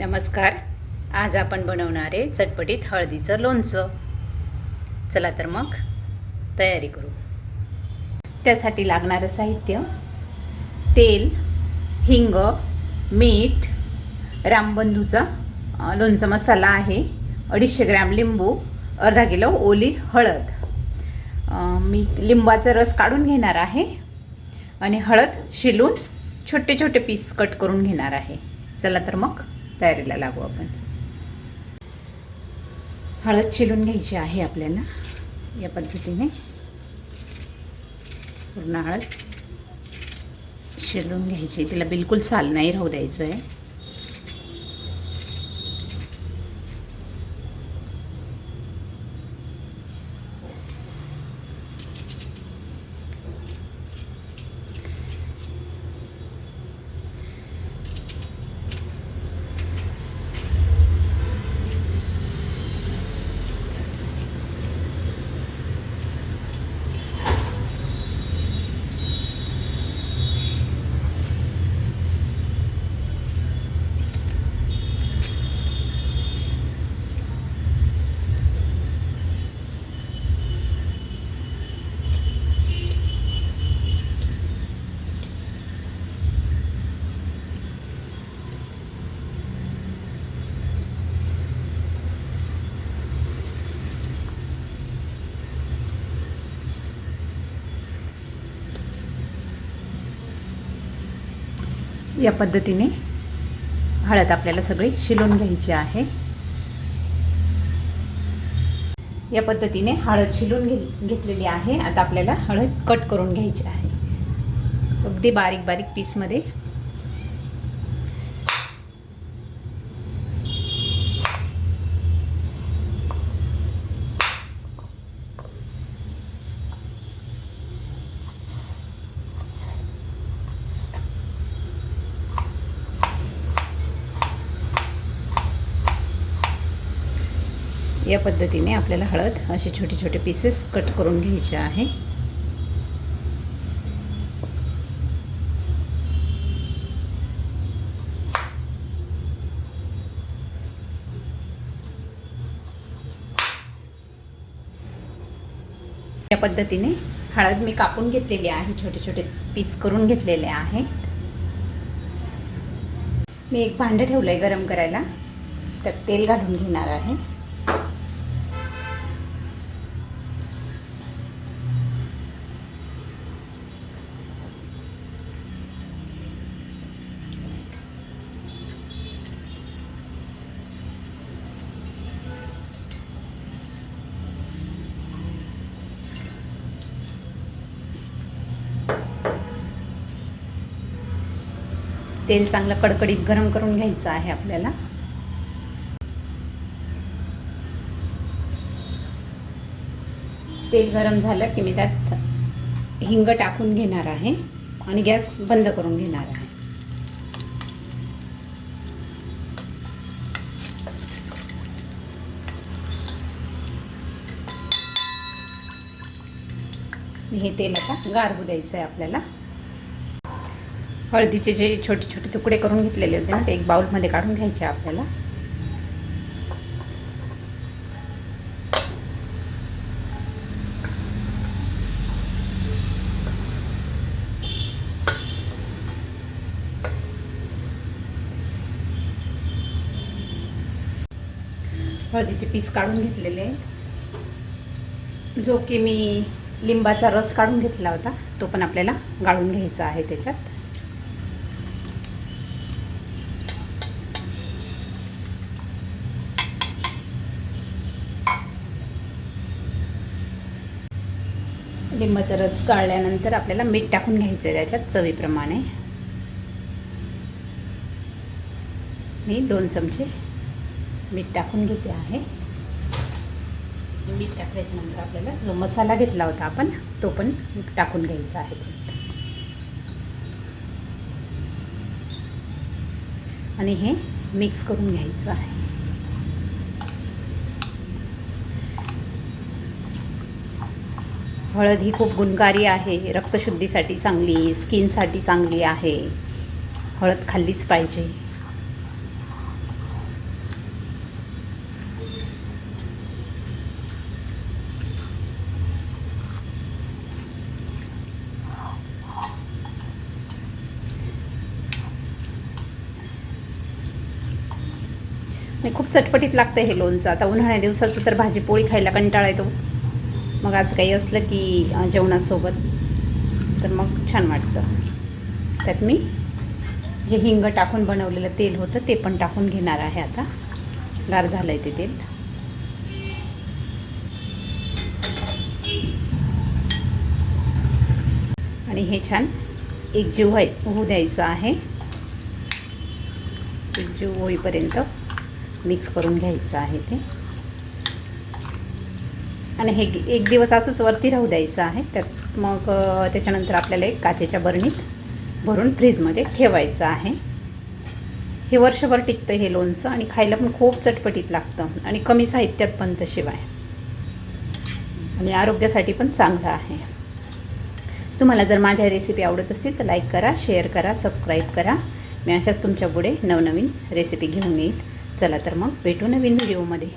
नमस्कार. आज आपण बनवणार आहे चटपटीत हळदीचं लोणचं. चला तर मग तयारी करू. त्यासाठी लागणारं साहित्य तेल हिंग मीठ रामबंधूचा लोणचं मसाला आहे अडीचशे ग्रॅम लिंबू अर्धा किलो ओली हळद. मी लिंबाचा रस काढून घेणार आहे आणि हळद शिलून छोटे छोटे पीस कट करून घेणार आहे. चला तर मग तयारीला लागू आपण. हळद शिलून घ्यायची आहे आपल्याला या पद्धतीने. पूर्ण हळद शिलून घ्यायची. तिला बिलकुल साल नाही राहू द्यायचं आहे या पद्धतीने हळद आपल्याला सगळी शिलून घ्यायची आहे. या पद्धतीने हळद शिलून घे घेतलेली आहे. आता आपल्याला हळद कट करून घ्यायची आहे. अगदी बारीक बारीक पीसमध्ये या पद्धतीने आपल्याला हळद असे छोटे छोटे पीसेस कट करून घ्यायचे आहे. या पद्धतीने हळद मी कापून घेतलेली आहे छोटे छोटे पीस करून घेतलेले आहेत. मी एक भांडं ठेवलं आहे गरम करायला त्यात तेल घालून घेणार आहे. तेल चांगलं कडकडीत गरम करून घ्यायचं आहे आपल्याला. तेल गरम झालं की मी त्यात हिंग टाकून घेणार आहे आणि गॅस बंद करून घेणार आहे. हे तेल आता गारबू द्यायचं आहे आपल्याला. हळदीचे जे छोटे छोटे तुकडे करून घेतलेले होते ना ते एक बाउलमध्ये काढून घ्यायचे आपल्याला. हळदीचे पीस काढून घेतलेले आहेत. जो की मी लिंबाचा रस काढून घेतला होता तो पण आपल्याला गाळून घ्यायचा आहे त्याच्यात. लिंबाचा रस गाळल्यानंतर आपल्याला मीठ टाकून घ्यायचं आहे त्याच्यात चवीप्रमाणे. मी दोन चमचे मीठ टाकून घेते आहे. मीठ टाकल्याच्या नंतर आपल्याला जो मसाला घेतला होता आपण तो पण टाकून घ्यायचा आहे. आणि हे मिक्स करून घ्यायचं आहे. हळद ही खूप गुणकारी आहे. रक्तशुद्धीसाठी चांगली स्किनसाठी चांगली आहे. हळद खाल्लीच पाहिजे. खूप चटपटीत लागतं हे लोणचं. आता उन्हाळ्या दिवसाचं तर भाजीपोळी खायला कंटाळा येतो. मग असं काही असलं की जेवणासोबत. तर मग छान वाटतं. त्यात मी जे हिंग टाकून बनवलेलं तेल होतं ते पण टाकून घेणार आहे आता. गार झालं आहे ते तेल. आणि हे छान एकजीव व्हाय होऊ द्यायचं आहे. एकजीव होईपर्यंत मिक्स करून घ्यायचं आहे ते. आणि हे एक दिवस असंच वरती राहू द्यायचं आहे. त्यात मग त्याच्यानंतर आपल्याला एक काचेच्या बरणीत भरून फ्रीजमध्ये ठेवायचं आहे. हे वर्षभर टिकतं हे लोणचं आणि खायला पण खूप चटपटीत लागतं. आणि कमी साहित्यात पण शिवाय आणि आरोग्यासाठी पण चांगलं आहे. तुम्हाला जर माझ्या रेसिपी आवडत असतील तर लाईक करा शेअर करा सबस्क्राईब करा. मी अशाच तुमच्यापुढे नवनवीन रेसिपी घेऊन येईल. चला तर मग भेटू नवीन व्हिडिओमध्ये